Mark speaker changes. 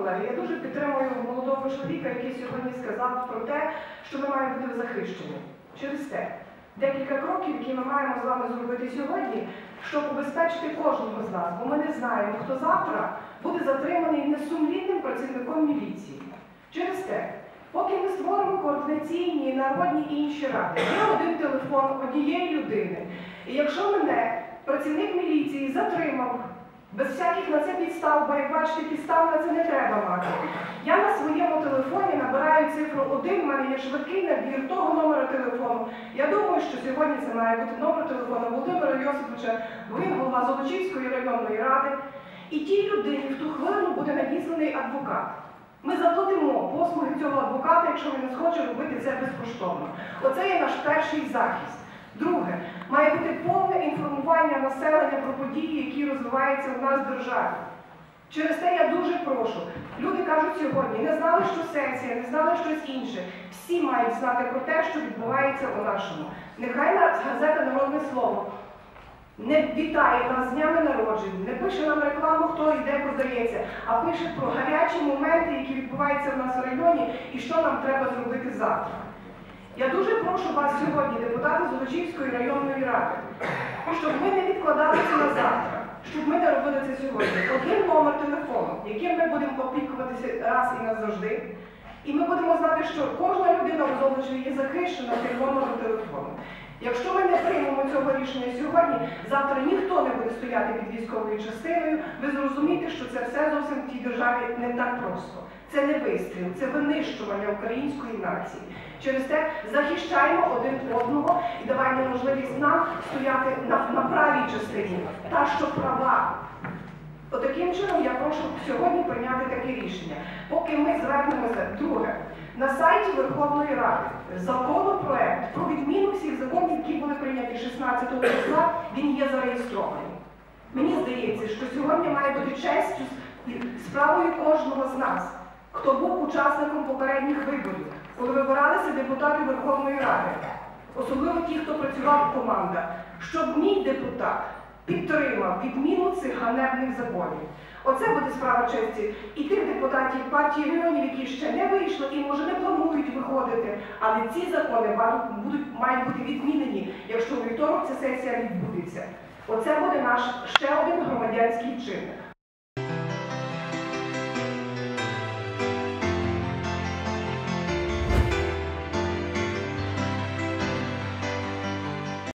Speaker 1: колеги, я дуже підтримую молодого чоловіка, який сьогодні сказав про те, що ми маємо бути захищені. Через те, декілька кроків, які ми маємо з вами зробити сьогодні, щоб убезпечити кожного з нас, бо ми не знаємо, хто завтра буде затриманий несумлінним працівником міліції. Через те, поки ми створимо координаційні народні і інші ради, є один телефон однієї людини. І якщо мене працівник міліції затримав без всяких на це підстав, бо як бачите, підстав на це не треба мати. Я на своєму телефоні набираю цифру 1, в мене є швидкий набір того номера телефону. Я думаю, що сьогодні це має бути номер телефону Володимира Йосиповича, він голова Золочівської районної ради. І тій людині в ту хвилину буде надісланий адвокат. Ми заплатимо послуги цього адвоката, якщо він не схоче робити це безкоштовно. Оце є наш перший захист. Друге, має бути події, які розвиваються в нас в державі. Через те я дуже прошу. Люди кажуть сьогодні, не знали, що сесія, не знали щось інше. Всі мають знати про те, що відбувається у нашому. Нехай нас газета Народне слово не вітає нас з днями народження, не пише нам рекламу, хто і де продається, а пише про гарячі моменти, які відбуваються в нас в районі, і що нам треба зробити завтра. Я дуже прошу вас сьогодні, депутати Золочівської районної ради, щоб ми не відкладали це на завтра, щоб ми не робили це сьогодні. Один номер телефону, яким ми будемо опікуватися раз і назавжди. І ми будемо знати, що кожна людина у Золочеві є захищена тим номером телефону. Якщо ми не приймемо цього рішення сьогодні, завтра ніхто не буде стояти під військовою частиною. Ви зрозумієте, що це все зовсім в тій державі не так просто. Це не вистріл, це винищування української нації. Через те захищаємо один одного і давайте можливість нам стояти на, на правій частині, та що права. Отаким чином я прошу сьогодні прийняти таке рішення. Поки ми звернемося, друге, на сайті Верховної Ради законопроект про відміну всіх законів, які були прийняті 16 числа, він є зареєстрований. Мені здається, що сьогодні має бути честю справою кожного з нас, хто був учасником попередніх виборів, коли вибиралися депутати Верховної Ради, особливо ті, хто працював в командах, щоб мій депутат підтримав відміну цих ганебних законів. Оце буде справа честі і тих депутатів партії регіонів, які ще не вийшли і може не планують виходити. Але ці закони будуть мають бути відмінені, якщо у вівторок ця сесія відбудеться. Оце буде наш ще один громадянський вчинок.